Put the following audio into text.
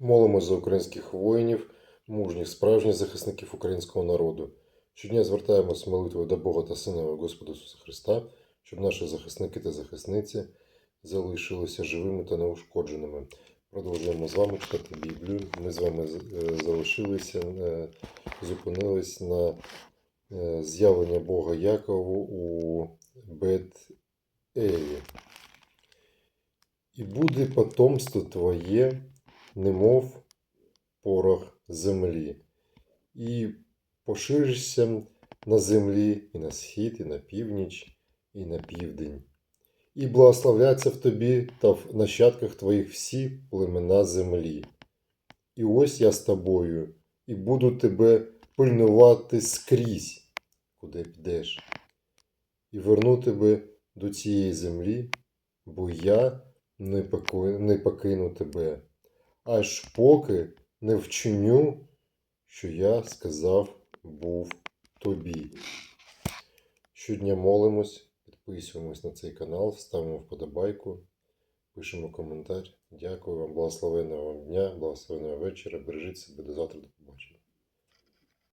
Молимось за українських воїнів, мужніх, справжніх захисників українського народу. Щодня звертаємось молитвою до Бога та Сина Господа Ісуса Христа, щоб наші захисники та захисниці залишилися живими та неушкодженими. Продовжуємо з вами читати Біблію. Ми з вами е, залишилися, е, зупинились на е, з'явлення Бога Якову у Бет-Елі. І буде потомство твоє, немов порох землі, і поширишся на землі і на схід, і на північ, і на південь. І благословляться в тобі та в нащадках твоїх всі племена землі. І ось я з тобою, і буду тебе пильнувати скрізь, куди підеш, і верну тебе до цієї землі, бо я не поки- не покину тебе, аж поки не вчиню, що я сказав був тобі. Щодня молимось, підписуємось на цей канал, ставимо вподобайку, пишемо коментар. Дякую вам, благословенного вам дня, благословенного вечора. Бережіть себе до завтра.